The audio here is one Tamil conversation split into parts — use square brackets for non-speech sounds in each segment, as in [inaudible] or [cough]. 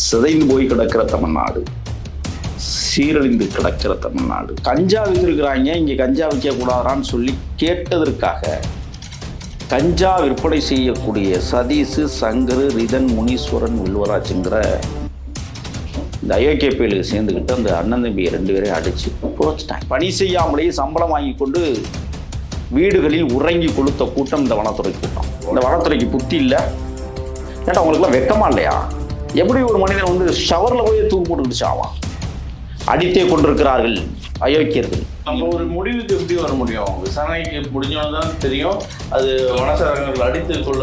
சிதைந்து போய் கிடக்கிற தமிழ்நாடு. சீரழிந்து கிடக்கிற தமிழ்நாடு. கஞ்சா வித்திருக்கிறாங்க இங்கே கஞ்சா விற்கக்கூடாதான்னு சொல்லி கேட்டதற்காக கஞ்சா விற்பனை செய்யக்கூடிய சதீஷு சங்கரு ரிதன் முனீஸ்வரன் வில்வராஜுங்கிற இந்த அயோக்கியப்பையில் சேர்ந்துக்கிட்டு அந்த அண்ணன் தம்பியை ரெண்டு பேரையும் அடித்து புதைச்சிட்டாங்க. பணி செய்யாமலேயே சம்பளம் வாங்கி கொண்டு வீடுகளில் உறங்கி கொளுத்த கூட்டம் இந்த வனத்துறை கூட்டம் இந்த வனத்துறைக்கு புத்தி இல்லை. ஏன்னா அவங்களுக்குலாம் வெக்கமா இல்லையா? எப்படி ஒரு மனிதன் வந்து ஷவரில் போய் தூக்கு போட்டுக்கிட்டு சாவான் அடித்தே கொண்டிருக்கிறார்கள் அயோக்கியர்கள். நம்ம ஒரு முடிவுக்கு எப்படி வர முடியும்? விசாரணைக்கு முடிஞ்சவங்க தான் தெரியும். அது வனசரகங்கள் அடித்து கொள்ள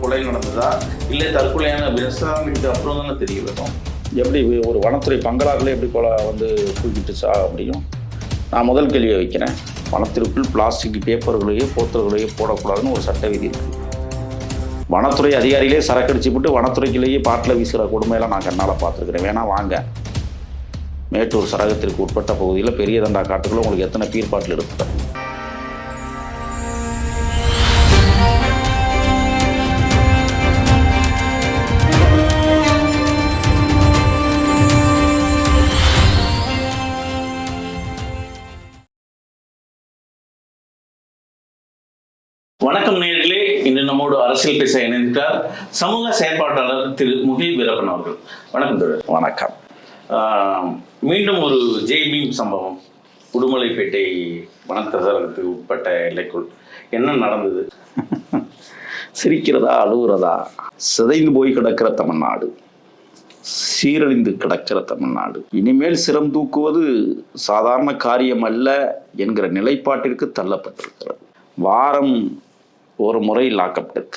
கொலை நடந்ததா? இல்லை தற்கொலையான விசாரணைக்கு அப்புறம் தானே தெரிய வரும். எப்படி ஒரு வனத்துறை பங்களாக்களே எப்படி கொலை வந்து தூக்கிட்டு சாக முடியும் நான் முதல் கேள்வியை வைக்கிறேன். வனத்திற்குள் பிளாஸ்டிக் பேப்பர்களையோ போத்தல்களையோ போடக்கூடாதுன்னு ஒரு சட்ட விதி இருக்குது வனத்துறை அதிகாரிகளே சரக்கடிச்சு விட்டு வனத்துறைக்குள்ளேயே பாட்டில் வீசுகிற கொடுமையெல்லாம் நான் கண்ணால் பார்த்துருக்குறேன். வேணா வாங்க. மேட்டூர் சரகத்திற்கு உட்பட்ட பகுதியில் பெரிய தண்டா உங்களுக்கு எத்தனை பீர் பாட்டில் எடுத்துட்டேன் அரசியல் பேச இணைந்தார் சமூக செயற்பாட்டாளர் திரு முகில் வீரப்பன் அவர்கள். வணக்கம் தோழர். வணக்கம். மீண்டும் ஒரு ஜெய் பீம் சம்பவம். உடுமலைப்பேட்டை வனத்தசரகத்துக்கு உட்பட்ட எல்லைக்குள் என்ன நடந்தது? [laughs] சிரிக்கிறதா அழுகுறதா சிதைந்து போய் கிடக்கிற தமிழ்நாடு. சீரழிந்து கிடக்கிற தமிழ்நாடு. இனிமேல் சிரம் தூக்குவது சாதாரண காரியம் அல்ல என்கிற நிலைப்பாட்டிற்கு தள்ளப்பட்டிருக்கிறது. வாரம் ஒரு முறை லாக்கப்டெத்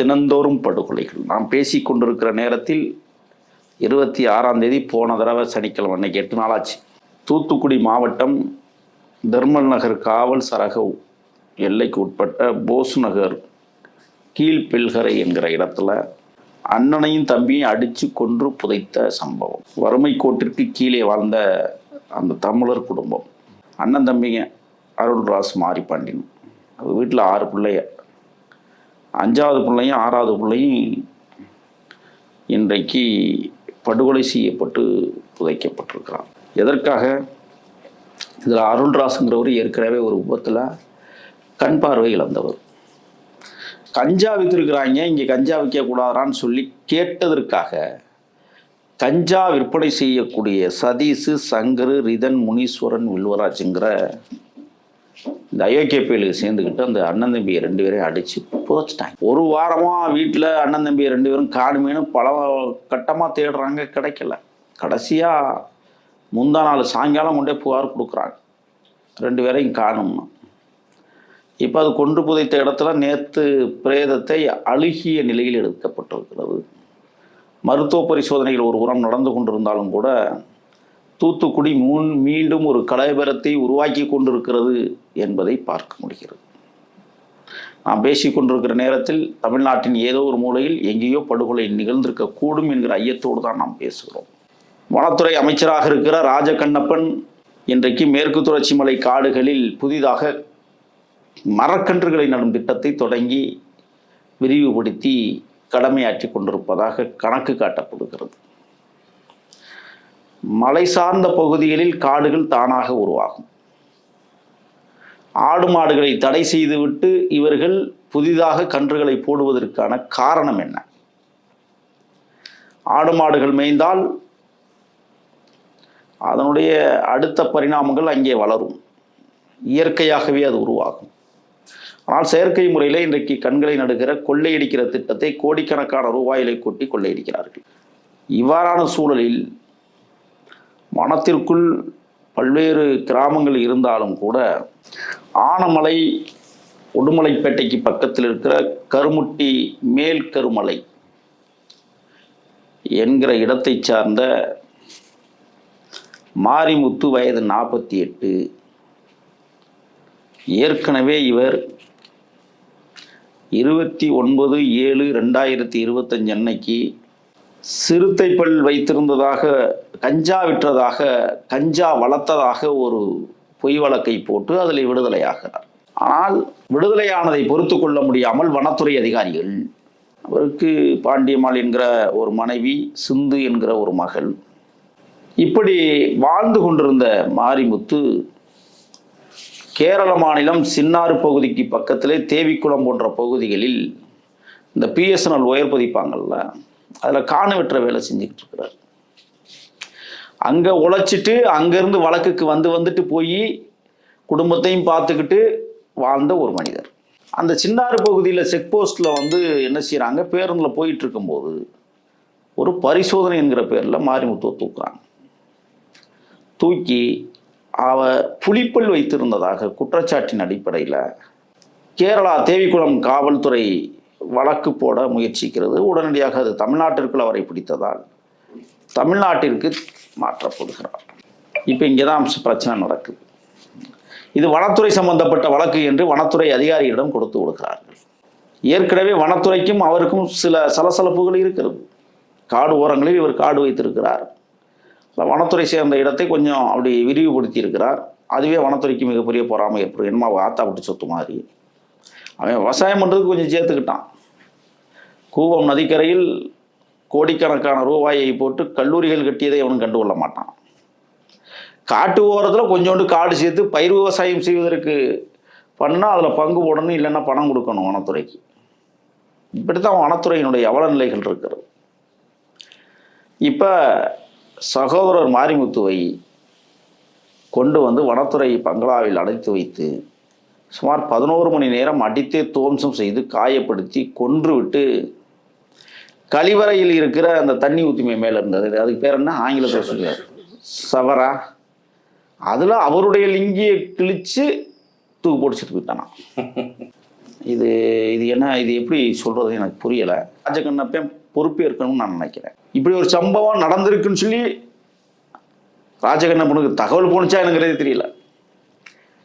தினந்தோறும் படுகொலைகள். நாம் பேசி கொண்டிருக்கிற நேரத்தில் இருபத்தி ஆறாம் தேதி போன தடவை சனிக்கிழமை அன்னைக்கு எட்டு நாளாச்சு. தூத்துக்குடி மாவட்டம் தர்மல் நகர் காவல் சரக எல்லைக்கு உட்பட்ட போஸ் நகர் கீழ்பெல்கரை என்கிற இடத்துல அண்ணனையும் தம்பியும் அடித்து கொன்று புதைத்த சம்பவம். வறுமை கோட்டிற்கு கீழே வாழ்ந்த அந்த தமிழர் குடும்பம். அண்ணன் தம்பிங்க அருள்ராஸ் மாரிப்பாண்டியன் அது வீட்டில் ஆறு பிள்ளைய அஞ்சாவது பிள்ளையும் ஆறாவது பிள்ளையும் இன்றைக்கு படுகொலை செய்யப்பட்டு புதைக்கப்பட்டிருக்கிறான் எதற்காக? இதில் அருள்ராஸுங்கிறவர் ஏற்கனவே ஒரு விபத்தில் கண் பார்வை இழந்தவர். கஞ்சா வித்திருக்கிறாங்க இங்கே கஞ்சா விற்கக்கூடாதான்னு சொல்லி கேட்டதற்காக கஞ்சா விற்பனை செய்யக்கூடிய சதீஷு சங்கரு ரிதன் முனீஸ்வரன் வில்வராஜுங்கிற இந்த அயோக்கியப்பையில் சேர்ந்துக்கிட்டு அந்த அண்ணன் தம்பியை ரெண்டு பேரையும் அடித்து புதைச்சிட்டாங்க. ஒரு வாரமாக வீட்டில் அண்ணன் தம்பியை ரெண்டு பேரும் காணுமேனு பல கட்டமாக தேடுறாங்க கிடைக்கல. கடைசியாக முந்தா நாள் சாயங்காலம் கொண்டே புகார் கொடுக்குறாங்க. ரெண்டு பேரையும் காணும்னு. இப்போ அது கொண்டு புதைத்த இடத்துல நேற்று பிரேதத்தை அழுகிய நிலையில் எடுக்கப்பட்டிருக்கிறது. மருத்துவ பரிசோதனைகள் ஒரு புறம் நடந்து கொண்டிருந்தாலும் கூட தூத்துக்குடி முன் மீண்டும் ஒரு கலைபரத்தை உருவாக்கி கொண்டிருக்கிறது என்பதை பார்க்க முடிகிறது. நாம் பேசிக்கொண்டிருக்கிற நேரத்தில் தமிழ்நாட்டின் ஏதோ ஒரு மூலையில் எங்கேயோ படுகொலை நிகழ்ந்திருக்க கூடும் என்கிற ஐயத்தோடு தான் நாம் பேசுகிறோம். வனத்துறை அமைச்சராக இருக்கிற ராஜகண்ணப்பன் இன்றைக்கு மேற்கு தொடர்ச்சி மலை காடுகளில் புதிதாக மரக்கன்றுகளை நடும் திட்டத்தை தொடங்கி விரிவுபடுத்தி கடமையாற்றி கொண்டிருப்பதாக கணக்கு காட்டப்படுகிறது. மலை சார்ந்த பகுதிகளில் காடுகள் தானாக உருவாகும். ஆடு மாடுகளை தடை செய்துவிட்டு இவர்கள் புதிதாக கன்றுகளை போடுவதற்கான காரணம் என்ன? ஆடு மாடுகள் மேய்ந்தால் அதனுடைய அடுத்த பரிணாமங்கள் அங்கே வளரும். இயற்கையாகவே அது உருவாகும். ஆனால் செயற்கை முறையில் இன்றைக்கு கண்களை நடுகிற கொள்ளையடிக்கிற திட்டத்தை கோடிக்கணக்கான ரூபாயிலை கொட்டி கொள்ளையடிக்கிறார்கள். இவ்வாறான சூழலில் மனத்திற்குள் பல்வேறு கிராமங்கள் இருந்தாலும் கூட ஆனமலை உடுமலைப்பேட்டைக்கு பக்கத்தில் இருக்கிற கருமுட்டி மேல் கருமலை என்கிற இடத்தை சார்ந்த மாரிமுத்து வயது நாற்பத்தி எட்டு. ஏற்கனவே இவர் இருபத்தி ஒன்பது ஏழு ரெண்டாயிரத்தி இருபத்தஞ்சு அன்னைக்கு சிறுத்தை பல் வைத்திருந்ததாக கஞ்சா விற்றதாக கஞ்சா வளர்த்ததாக ஒரு பொய் வழக்கை போட்டு அதில் விடுதலையாகிறார். ஆனால் விடுதலையானதை பொறுத்து கொள்ள முடியாமல் வனத்துறை அதிகாரிகள் அவருக்கு பாண்டியம்மாள் என்கிற ஒரு மனைவி சிந்து என்கிற ஒரு மகள் இப்படி வாழ்ந்து கொண்டிருந்த மாரிமுத்து கேரள மாநிலம் சின்னாறு பகுதிக்கு பக்கத்திலே தேவிக்குளம் போன்ற பகுதிகளில் இந்த பிஎஸ்என்எல் உயர் பதிப்பாங்கள்ல அதில் காண வெட்டுற வேலை செஞ்சுக்கிட்டு இருக்கிறார். அங்கே உழைச்சிட்டு அங்கேருந்து வழக்குக்கு வந்து வந்துட்டு போய் குடும்பத்தையும் பார்த்துக்கிட்டு வாழ்ந்த ஒரு மனிதர். அந்த சின்னாறு பகுதியில் செக் போஸ்ட்டில் வந்து என்ன செய்கிறாங்க பேருந்தில் போயிட்டு இருக்கும்போது ஒரு பரிசோதனை என்கிற பேரில் மாரிமுத்துவை தூக்குறாங்க. தூக்கி அவர் புலிப்பல் வைத்திருந்ததாக குற்றச்சாட்டின் அடிப்படையில் கேரளா தேவிக்குளம் காவல்துறை வழக்கு போட முயற்சிக்கிறது. உடனடியாக அது தமிழ்நாட்டிற்குள் அவரை பிடித்ததால் தமிழ்நாட்டிற்கு மாற்றப்படுகிறார் இப்போ இங்கே தான் பிரச்சனை நடக்குது. இது வனத்துறை சம்பந்தப்பட்ட வழக்கு என்று வனத்துறை அதிகாரிகளிடம் கொடுத்து விடுகிறார்கள். ஏற்கனவே வனத்துறைக்கும் அவருக்கும் சில சலசலப்புகள் இருக்கிறது. காடு ஓரங்களில் இவர் காடு வைத்திருக்கிறார். வனத்துறை சேர்ந்த இடத்தை கொஞ்சம் அப்படி விரிவுபடுத்தி இருக்கிறார் அதுவே வனத்துறைக்கு மிகப்பெரிய பொறாமை ஏற்படும். என்னமா ஆத்தா விட்டு சொத்து மாதிரி. அவன் விவசாயம் பண்ணுறதுக்கு கொஞ்சம் சேர்த்துக்கிட்டான். கூவம் நதிக்கரையில் கோடிக்கணக்கான ரூபாயை போட்டு கல்லூரிகள் கட்டியதை அவன் கண்டுகொள்ள மாட்டான். காட்டு ஓரத்தில் கொஞ்சோண்டு காடு சேர்த்து பயிர் விவசாயம் செய்வதற்கு பண்ணால் அதில் பங்கு போடணும் இல்லைன்னா பணம் கொடுக்கணும் வனத்துறைக்கு. இப்படி தான் வனத்துறையினுடைய அவல நிலைகள் இருக்கிறது. இப்போ சகோதரர் மாரிமுத்துவை கொண்டு வந்து வனத்துறை பங்களாவில் அடைத்து வைத்து சுமார் பதினோரு மணி நேரம் அடித்தே துவம்சம் செய்து காயப்படுத்தி கொன்றுவிட்டு கழிவறையில் இருக்கிற அந்த தண்ணி ஊத்துமை மேலே இருந்தது. அதுக்கு பேர் என்ன? ஆங்கிலத்தில் சொல்லுவார். சவரா. அதில் அவருடைய லிங்கியை கிழிச்சு தூக்கு போட்டுச்சிட்டு போயிட்டானா. இது இது என்ன இது எப்படி சொல்கிறது எனக்கு புரியலை. ராஜகண்ணப்பன் பொறுப்பேற்கணும்னு நான் நினைக்கிறேன். இப்படி ஒரு சம்பவம் நடந்திருக்குன்னு சொல்லி ராஜகண்ணப்பனுக்கு தகவல் போணுச்சா எனங்கிறதே தெரியல.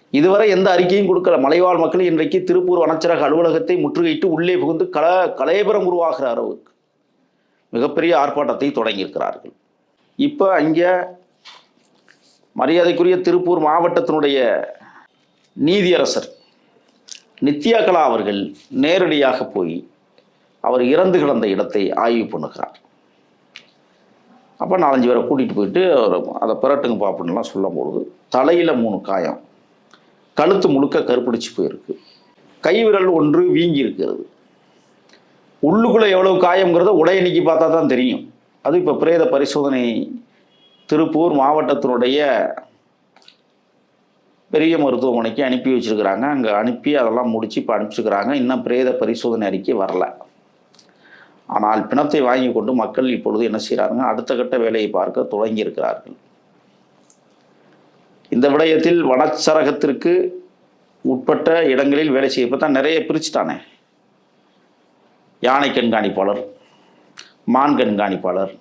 இதுவரை எந்த அறிக்கையும் கொடுக்கல. மலைவாழ் மக்கள் இன்றைக்கு திருப்பூர் வனச்சரக அலுவலகத்தை முற்றுகையிட்டு உள்ளே புகுந்து கல கலையபுரம் உருவாகிற அளவுக்கு மிகப்பெரிய ஆர்ப்பாட்டத்தை தொடங்கியிருக்கிறார்கள். இப்போ அங்கே மரியாதைக்குரிய திருப்பூர் மாவட்டத்தினுடைய நீதியரசர் நித்யா கலா அவர்கள் நேரடியாக போய் அவர் இறந்து கிடந்த இடத்தை ஆய்வு பண்ணுகிறார். அப்போ நாலஞ்சு பேரை கூட்டிகிட்டு போயிட்டு அவர் அதை பிரட்டுங்க பாப்புன்னுலாம் சொல்லும்பொழுது தலையில் மூணு காயம். கழுத்து முழுக்க கருப்பிடிச்சு போயிருக்கு. கை விரல் ஒன்று வீங்கி இருக்கிறது உள்ளுக்குள்ளே எவ்வளவு காயம்ங்கிறத உடைய நீக்கி பார்த்தா தான் தெரியும். அது இப்போ பிரேத பரிசோதனை திருப்பூர் மாவட்டத்தினுடைய பெரிய மருத்துவமனைக்கு அனுப்பி வச்சிருக்கிறாங்க. அங்கே அனுப்பி அதெல்லாம் முடிச்சு இப்போ அனுப்பிச்சிருக்கிறாங்க. இன்னும் பிரேத பரிசோதனை அறிக்கை வரல. ஆனால் பிணத்தை வாங்கி கொண்டு மக்கள் இப்பொழுது என்ன செய்கிறாங்க அடுத்த கட்ட வேலையை பார்க்க தொடங்கியிருக்கிறார்கள் இந்த விடயத்தில் வனச்சரகத்திற்கு உட்பட்ட இடங்களில் வேலை செய்ய இப்போ தான் நிறைய பிரிச்சுட்டானே. யானை கண்காணிப்பாளர் மான் கண்காணிப்பாளர்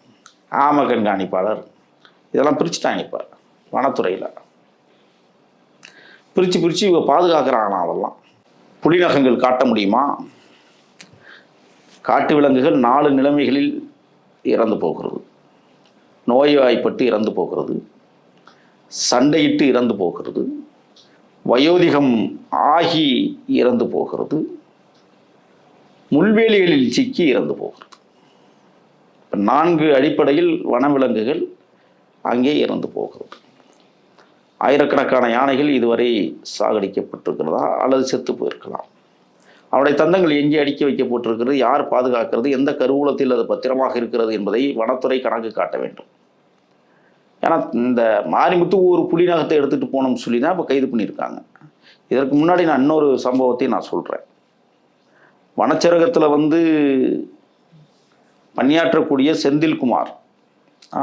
ஆம கண்காணிப்பாளர் இதெல்லாம் பிரிச்சுட்டாங்க இப்போ வனத்துறையில். பிரித்து பிரித்து இவங்க பாதுகாக்கிறாங்களாம் அதெல்லாம் புலிநகங்கள் காட்ட முடியுமா? காட்டு விலங்குகள் நாலு நிலைமைகளில் இறந்து போகிறது. நோய்வாய்ப்பட்டு இறந்து போகிறது. சண்டையிட்டு இறந்து போகிறது. வயோதிகம் ஆகி இறந்து போகிறது. முள்வேலிகளில் சிக்கி இறந்து போகிறது நான்கு அடிப்படையில் வனவிலங்குகள் அங்கே இறந்து போகிறது. ஆயிரக்கணக்கான யானைகள் இதுவரை சாகடிக்கப்பட்டிருக்கிறதா? அல்லது செத்து போயிருக்கலாம். அவருடைய தந்தங்கள் எங்கே அடுக்கி வைக்கப்பட்டிருக்கிறது? யார் பாதுகாக்கிறது? எந்த கருவூலத்தில் அது பத்திரமாக இருக்கிறது என்பதை வனத்துறை கணக்கு காட்ட வேண்டும். ஏன்னா இந்த மாரிமுத்து ஒரு புலிநகத்தை எடுத்துகிட்டு போனோம்னு சொல்லி தான் இப்போ கைது பண்ணியிருக்காங்க. இதற்கு முன்னாடி நான் இன்னொரு சம்பவத்தையும் நான் சொல்கிறேன் வனச்சரகத்தில் வந்து பணியாற்றக்கூடிய செந்தில்குமார்.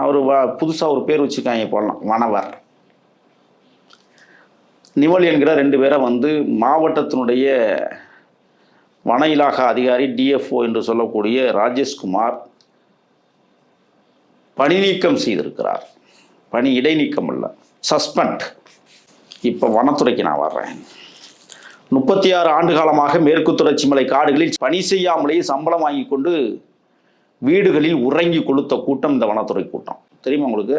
அவர் வ புதுசாக ஒரு பேர் வச்சுருக்காங்க போடலாம் வனவர். நிவல் என்கிற ரெண்டு பேரை வந்து மாவட்டத்தினுடைய வன இலாகா அதிகாரி டிஎஃப்ஓ என்று சொல்லக்கூடிய ராஜேஷ்குமார் பணி நீக்கம் செய்திருக்கிறார். பணி இடைநீக்கம் இல்லை சஸ்பெண்ட். இப்போ வனத்துறைக்கு நான் வர்றேன். முப்பத்தி ஆறு ஆண்டு காலமாக மேற்கு தொடர்ச்சி மலை காடுகளில் பணி செய்யாமலேயே சம்பளம் வாங்கி கொண்டு வீடுகளில் உறங்கி கொளுத்த கூட்டம் இந்த வனத்துறை கூட்டம். தெரியுமா உங்களுக்கு?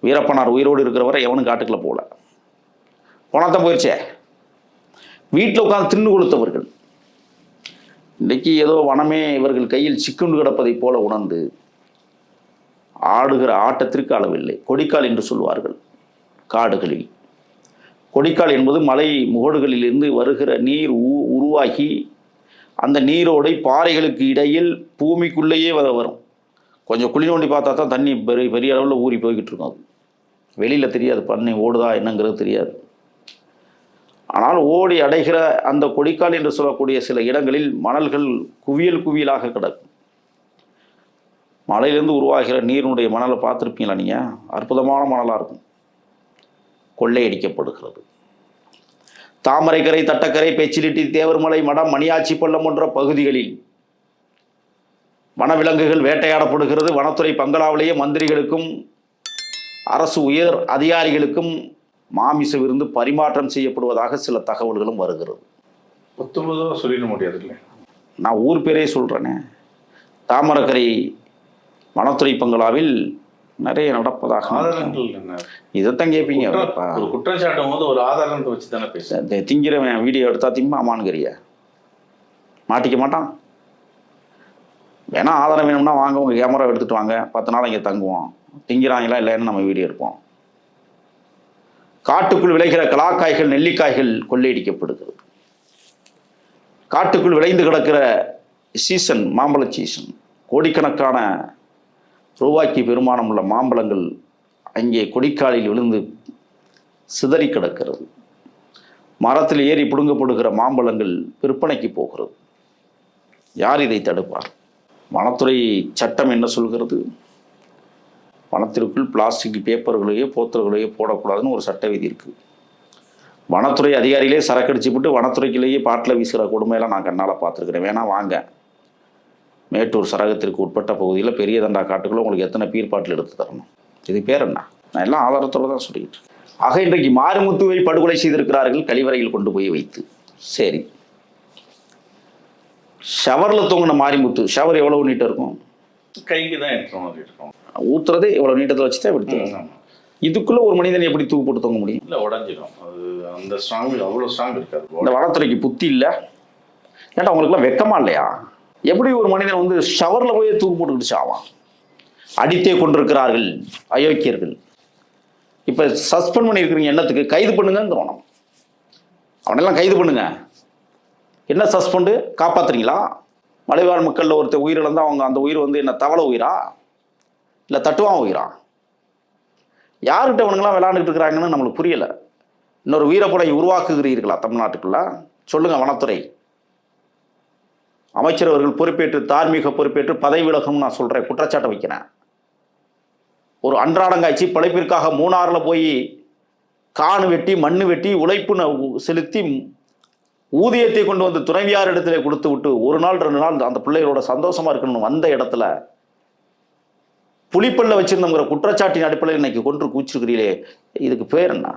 வீரப்பனார் உயிரோடு இருக்கிறவரை எவனும் காட்டுக்குள்ள போகல. போனாதான் போயிடுச்சே வீட்டில் உட்காந்து தின்னு கொளுத்தவர்கள். இன்றைக்கி ஏதோ வனமே இவர்கள் கையில் சிக்குண்டு கிடப்பதைப் போல உணர்ந்து ஆடுகிற ஆட்டத்திற்கு அளவில்லை. கொடிக்கால் என்று சொல்வார்கள் காடுகளில். கொடிக்கால் என்பது மலை முகடுகளிலிருந்து வருகிற நீர் உ- உருவாகி அந்த நீரோடை பாறைகளுக்கு இடையில் பூமிக்குள்ளேயே வர வரும். கொஞ்சம் குழி நோண்டி பார்த்தா தான் தண்ணி பெரிய பெரிய அளவில் ஊறி போய்கிட்டு இருக்கும் அது. வெளியில் தெரியாது பண்ணி ஓடுதா என்னங்கிறது தெரியாது. ஆனால் ஓடி அடைகிற அந்த கொடிக்கால் என்று சொல்லக்கூடிய சில இடங்களில் மணல்கள் குவியல் குவியலாக கிடக்கும். மலையிலேருந்து உருவாகிற நீரினுடைய மணலை பார்த்துருப்பீங்களா நீங்கள் அற்புதமான மணலாக இருக்கும். கொள்ளையடிக்கப்படுகிறது. தாமரைக்கரை தட்டக்கரை பேச்சிலிட்டி தேவர்மலை மடம் மணியாச்சி பள்ளம் போன்ற பகுதிகளில் வனவிலங்குகள் வேட்டையாடப்படுகிறது. வனத்துறை பங்களாவிலேயே மந்திரிகளுக்கும் அரசு உயர் அதிகாரிகளுக்கும் மாமிச விருந்து பரிமாற்றம் செய்யப்படுவதாக சில தகவல்களும் வருகிறது. சொல்லிட முடியாது இல்லை நான் ஊர் பேரே சொல்கிறேனே தாமரக்கரை வனத்துறை பங்களாவில் நிறைய நடப்பதாக இதைத்தான் கேட்பீங்க ஒரு குற்றம் சாட்டும் போது ஒரு ஆதாரத்தை வச்சு தானே இந்த திங்கிறவன் வீடியோ எடுத்தா திம்ப அம்மானுங்கிறிய மாட்டிக்க மாட்டான். வேணா ஆதாரம் வேணும்னா வாங்க உங்கள் கேமரா எடுத்துட்டு வாங்க. பத்து நாள் இங்கே தங்குவோம். திங்கிறாங்களா இல்லைன்னு நம்ம வீடியோ எடுப்போம். காட்டுக்குள் விளைகிற கலாக்காய்கள் நெல்லிக்காய்கள் கொள்ளையடிக்கப்படுகிறது. காட்டுக்குள் விளைந்து கிடக்கிற சீசன் மாம்பழ சீசன் கோடிக்கணக்கான ரூபாய்க்கு பெருமானம் உள்ள மாம்பழங்கள் அங்கே கொடிக்காலில் விழுந்து சிதறி கிடக்கிறது. மரத்தில் ஏறி பிடுங்கப்படுகிற மாம்பழங்கள் விற்பனைக்கு போகிறது. யார் இதை தடுப்பார்? வனத்துறை சட்டம் என்ன சொல்கிறது? வனத்திற்குள் பிளாஸ்டிக் பேப்பர்களையோ போத்தல்களையோ போடக்கூடாதுன்னு ஒரு சட்ட விதி இருக்குது வனத்துறை அதிகாரிகளே சரக்கடிச்சு விட்டு வனத்துறைக்குள்ளேயே பாட்டில் வீசுகிற கொடுமையெல்லாம் நான் கண்ணால் பார்த்துருக்குறேன். வேணா வாங்க. மேட்டூர் சரகத்திற்கு உட்பட்ட பகுதியில் பெரிய தண்டா காட்டுக்குள்ள உங்களுக்கு எத்தனை பீர் பாட்டில் எடுத்து தரணும்? இது பேர் என்ன? நான் எல்லாம் ஆதாரத்தோடு தான் சொல்லிக்கிட்டு. ஆக இன்றைக்கு மாரிமுத்துவை படுகொலை செய்திருக்கிறார்கள் கழிவறையில் கொண்டு போய் வைத்து. சரி. ஷவரில் தூங்கின மாரிமுத்து ஷவர் எவ்வளவு நீட்டம் இருக்கும்? கைக்கு தான் இருக்கும் ஊத்துறதே இவ்வளவு நீட்டத்தில் வச்சு தான் எடுத்து. இதுக்குள்ள ஒரு மனிதன் எப்படி தூக்கு போட்டு தொங்க முடியும்? இல்ல உடஞ்சிடும் அது அந்த ஸ்ட்ராங் அவ்வளவு ஸ்ட்ராங் இருக்காது. இந்த வனத்துறைக்கு புத்தி இல்லை? ஏன்டா உங்களுக்குலாம் வெக்கமா இல்லையா? எப்படி ஒரு மனிதன் வந்து ஷவரில் போய் தூக்கு போட்டுக்கிட்டு சாவான்? அடித்தே கொண்டிருக்கிறார்கள் அயோக்கியர்கள். இப்போ சஸ்பெண்ட் பண்ணியிருக்கிறீங்க எண்ணத்துக்கு கைது பண்ணுங்கங்கிறோம் தோணும். அவனெல்லாம் கைது பண்ணுங்க. என்ன சஸ்பெண்டு காப்பாத்துறீங்களா? மலைவாழ் மக்களில் ஒருத்தர் உயிரிழந்தா அவங்க அந்த உயிர் வந்து என்ன தவளை உயிரா? இல்லை தட்டுவான் உயிரா? யார்கிட்ட அவனுங்களாம் விளையாண்டுட்டு இருக்கிறாங்கன்னு நம்மளுக்கு புரியலை. இன்னொரு வீரப்படை உருவாக்குகிறீர்களா தமிழ்நாட்டுக்குள்ள? சொல்லுங்க வனத்துறை. அமைச்சர் அவர்கள் பொறுப்பேற்று தார்மீக பொறுப்பேற்று பதவி விலகும் நான் சொல்கிறேன் குற்றச்சாட்டை வைக்கிறேன். ஒரு அன்றாடங்காய்ச்சி பிழைப்பிற்காக மூணாறில் போய் காணு வெட்டி மண்ணு வெட்டி உழைப்பு செலுத்தி ஊதியத்தை கொண்டு வந்து துணைவியார் இடத்துல கொடுத்து விட்டு ஒரு நாள் ரெண்டு நாள் அந்த பிள்ளைகளோட சந்தோஷமா இருக்கணும்னு வந்த இடத்துல புளிப்பல்ல வச்சிருந்தோங்கிற குற்றச்சாட்டின் அடிப்படையில் இன்னைக்கு கொன்று கூச்சிருக்கிறீங்களே இதுக்கு பேர் என்ன?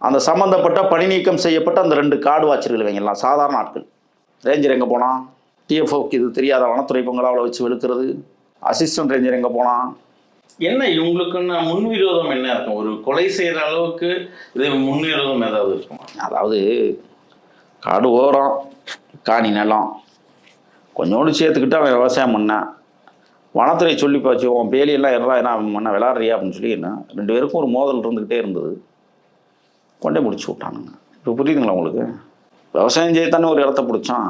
அந்த சம்பந்தப்பட்ட பணி நீக்கம் செய்யப்பட்ட அந்த ரெண்டு காடு வாச்சர்கள் இவங்கெல்லாம் சாதாரண ஆட்கள். ரேஞ்சர் எங்கே போனான்? டிஎஃப்ஓக்கு இது தெரியாத வனத்துறை பங்களாவில் வச்சு வெளுக்கிறது. அசிஸ்டன்ட் ரேஞ்சர் எங்கே போனான்? என்ன இவங்களுக்குன்னு முன்விரோதம் என்ன இருக்கும்? ஒரு கொலை செய்யற அளவுக்கு இது முன்விரோதம் ஏதாவது இருக்குமா? அதாவது காடு ஓரம் காணி நிலம். கொஞ்சோண்டு சேர்த்துக்கிட்டு அவன் விவசாயம் பண்ணான் வனத்துறை சொல்லி போச்சு உன் பேலியெல்லாம் எறா என்ன பண்ண? விளாட்றியா அப்படின்னு சொல்லி என்ன ரெண்டு பேருக்கும் ஒரு மோதல் இருந்துக்கிட்டே இருந்தது. கொண்டே முடிச்சு விட்டானுங்க. இப்போ புரியுதுங்களா உங்களுக்கு? விவசாயம் செய்யத்தானே ஒரு இடத்த பிடிச்சான்.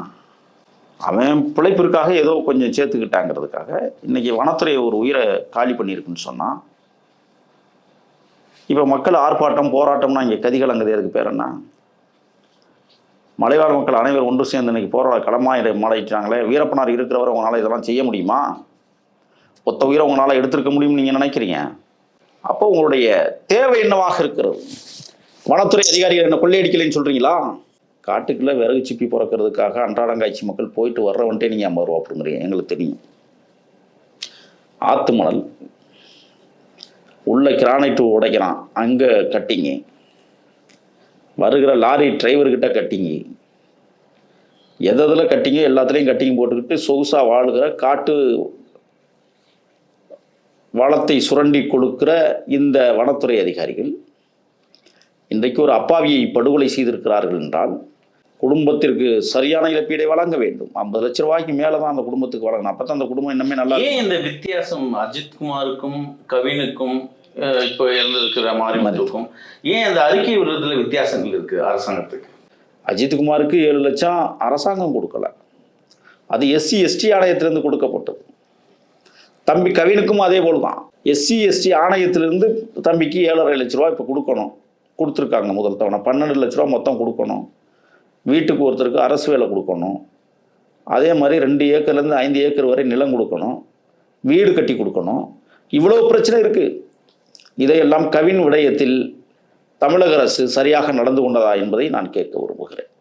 அவன் பிழைப்பிற்காக ஏதோ கொஞ்சம் சேர்த்துக்கிட்டாங்கிறதுக்காக இன்னைக்கு வனத்துறை ஒரு உயிரை காலி பண்ணியிருக்குன்னு சொன்னான். இப்போ மக்கள் ஆர்ப்பாட்டம் போராட்டம்னா இங்கே கதிகலங்குது அதுக்கு பேர் என்ன? மலைவாழ் மக்கள் அனைவரும் ஒன்று சேர்ந்து இன்னைக்கு போராட களமாக மாடிட்டாங்களே வீரப்பனார் இருக்கிறவரை உங்களால் இதெல்லாம் செய்ய முடியுமா? ஒத்த உயிரை உங்களால் எடுத்திருக்க முடியும்னு நீங்கள் நினைக்கிறீங்க? அப்போ உங்களுடைய தேவை என்னவாக இருக்கிறது? வனத்துறை அதிகாரிகள் என்ன கொள்ளையடிக்கலைன்னு சொல்கிறீங்களா காட்டுக்குள்ளே விறகு சிப்பி பிறக்கிறதுக்காக அன்றாடங்காய்ச்சி மக்கள் போயிட்டு வர்றவன்ட்டே நீங்கள் ஐம்பது ரூபா அப்படிங்கிறீங்க எங்களுக்கு தெரியும். ஆத்து மணல். உள்ள கிரானைட்டு உடைக்கிறான். அங்கே கட்டிங்க. வருகிற லாரி டிரைவர்கிட்ட கட்டிங்க. எதில் கட்டிங்க எல்லாத்துலேயும் கட்டிங் போட்டுக்கிட்டு சொகுசாக வாழுகிற காட்டு வளத்தை சுரண்டி கொடுக்கிற இந்த வனத்துறை அதிகாரிகள் இன்றைக்கு ஒரு அப்பாவியை படுகொலை செய்திருக்கிறார்கள் என்றால் குடும்பத்திற்கு சரியான இழப்பீடை வழங்க வேண்டும். ஐம்பது லட்ச ரூபாய்க்கு மேலே தான் அந்த குடும்பத்துக்கு வழங்கணும். அப்போ தான் அந்த குடும்பம் இன்னுமே நல்லா ஏன் இந்த வித்தியாசம்? அஜித் குமாருக்கும் கவினுக்கும் இப்போ இருந்திருக்கிற மாரிமுத்துக்கும் ஏன் இந்த அறிக்கை விடுறதுல வித்தியாசங்கள் இருக்கு அரசாங்கத்துக்கு? அஜித்குமாருக்கு ஏழு லட்சம் அரசாங்கம் கொடுக்கல. அது எஸ்சி எஸ்டி ஆணையத்திலிருந்து கொடுக்கப்பட்டது. தம்பி கவினுக்கும் அதே போல் தான் எஸ்சி எஸ்டி ஆணையத்திலிருந்து தம்பிக்கு ஏழரை லட்ச ரூபா இப்போ கொடுக்கணும். கொடுத்துருக்காங்க முதல் தவணை. பன்னெண்டு லட்ச ரூபா மொத்தம் கொடுக்கணும். வீட்டுக்கு ஒருத்தருக்கு அரசு வேலை கொடுக்கணும். அதே மாதிரி ரெண்டு ஏக்கர்லேருந்து ஐந்து ஏக்கர் வரை நிலம் கொடுக்கணும். வீடு கட்டி கொடுக்கணும். இவ்வளோ பிரச்சனை இருக்குது இதையெல்லாம் கவின் விடயத்தில் தமிழக அரசு சரியாக நடந்து கொண்டதா என்பதை நான் கேட்க விரும்புகிறேன்.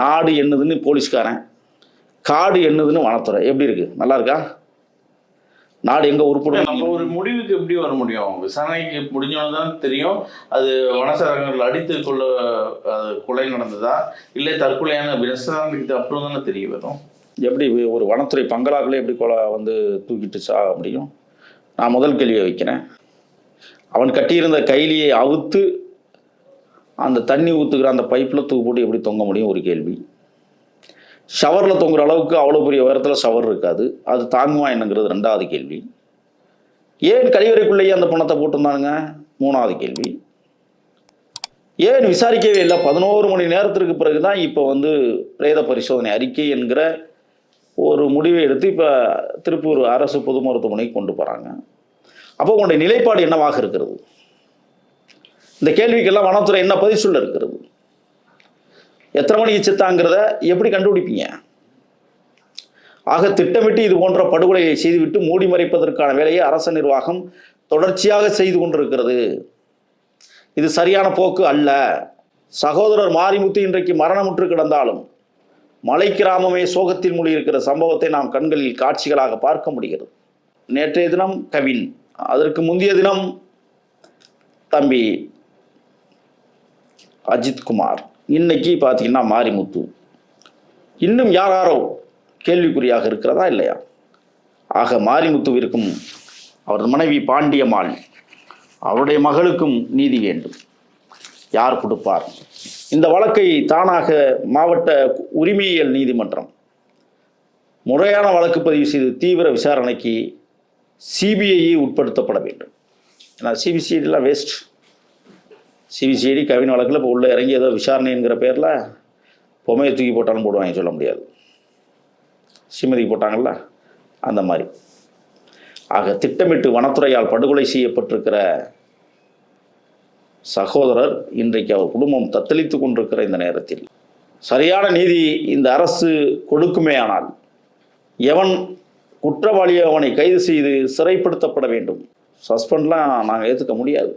நாடு என்னதுன்னு போலீஸ்காரன் காடு என்னதுன்னு வனத்துறை. எப்படி இருக்குது நல்லா இருக்கா? நாடு எங்க உருப்படும் நம்ம ஒரு முடிவுக்கு எப்படி வர முடியும்? விசாரணைக்கு முடிஞ்சோன்னு தான் தெரியும். அது வனசரகங்கள் அடித்து கொள்ள அது கொலை நடந்ததா? இல்லை தற்கொலையான விசாரணைக்கு அப்புறம் தானே தெரிய வரும்? எப்படி ஒரு வனத்துறை பங்களாக்களே எப்படி கொலை வந்து தூக்கிட்டு சாக முடியும் நான் முதல் கேள்வியை வைக்கிறேன். அவன் கட்டியிருந்த கைலியை அவுத்து அந்த தண்ணி ஊற்றுக்கிற அந்த பைப்பில் தூக்கு போட்டு எப்படி தொங்க முடியும்? ஒரு கேள்வி. ஷவரில் தொங்குற அளவுக்கு அவ்வளோ பெரிய உயரத்தில் ஷவர் இருக்காது. அது தாங்குமா என்னங்கிறது ரெண்டாவது கேள்வி. ஏன் கழிவறைக்குள்ளேயே அந்த பணத்தை போட்டிருந்தானுங்க? மூணாவது கேள்வி. ஏன் விசாரிக்கவே இல்லை? பதினோரு மணி நேரத்திற்கு பிறகு தான் இப்போ வந்து பிரேத பரிசோதனை அறிக்கை என்கிற ஒரு முடிவை எடுத்து இப்போ திருப்பூர் அரசு பொது மருத்துவமனைக்கு கொண்டு போகிறாங்க அப்போ உங்களுடைய நிலைப்பாடு என்னவாக இருக்கிறது? இந்த கேள்விக்கெல்லாம் வனத்துறை என்ன பதில் சொல்ல இருக்கிறது? எத்தனை மணிக்கு செத்தாங்கிறத எப்படி கண்டுபிடிப்பீங்க? ஆக திட்டமிட்டு இது போன்ற படுகொலையை செய்துவிட்டு மூடி மறைப்பதற்கான வேலையை அரச நிர்வாகம் தொடர்ச்சியாக செய்து கொண்டிருக்கிறது. இது சரியான போக்கு அல்ல. சகோதரர் மாரிமுத்து இன்றைக்கு மரணமுற்று கிடந்தாலும் மலை கிராமமே சோகத்தில் மூழ்கியிருக்கிற சம்பவத்தை நாம் கண்களில் காட்சிகளாக பார்க்க முடிகிறது. நேற்றைய தினம் கவின் அதற்கு முந்தைய தினம் தம்பி அஜித்குமார் இன்னைக்கு பார்த்தீங்கன்னா மாரிமுத்து. இன்னும் யாரோ கேள்விக்குறியாக இருக்கிறதா இல்லையா? ஆக மாரிமுத்துவிற்கும் அவர் மனைவி பாண்டியம்மாள் அவருடைய மகளுக்கும் நீதி வேண்டும். யார் கொடுப்பார்? இந்த வழக்கை தானாக மாவட்ட உரிமையியல் நீதிமன்றம் முறையான வழக்கு பதிவு செய்து தீவிர விசாரணைக்கு சிபிஐ உட்படுத்தப்பட வேண்டும். ஏன்னா சிபிசிஐடிலாம் வேஸ்ட் சிபிசிஐடி கவின் வழக்கில் இப்போ உள்ளே இறங்கி ஏதோ விசாரணைங்கிற பேரில் பொம்மையை தூக்கி போட்டாலும் போடுவாங்க சொல்ல முடியாது. சிமதி போட்டாங்கல்ல? அந்த மாதிரி. ஆக திட்டமிட்டு வனத்துறையால் படுகொலை செய்யப்பட்டிருக்கிற சகோதரர் இன்றைக்கு அவர் குடும்பம் தத்தளித்து கொண்டிருக்கிற இந்த நேரத்தில். சரியான நீதி இந்த அரசு கொடுக்குமே ஆனால் எவன் குற்றவாளியை அவனை கைது செய்து சிறைப்படுத்தப்பட வேண்டும்? சஸ்பெண்ட்லாம் நாங்கள் ஏற்றுக்க முடியாது.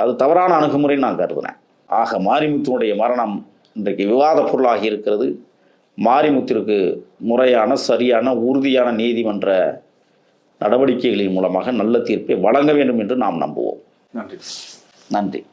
அது தவறான அணுகுமுறை நான் கருதுனேன் ஆக மாரிமுத்துனுடைய மரணம் இன்றைக்கு விவாத பொருளாகி இருக்கிறது. மாரிமுத்திற்கு முறையான சரியான உறுதியான நீதிமன்ற நடவடிக்கைகளின் மூலமாக நல்ல தீர்ப்பை வழங்க வேண்டும் என்று நாம் நம்புவோம். நன்றி. நன்றி.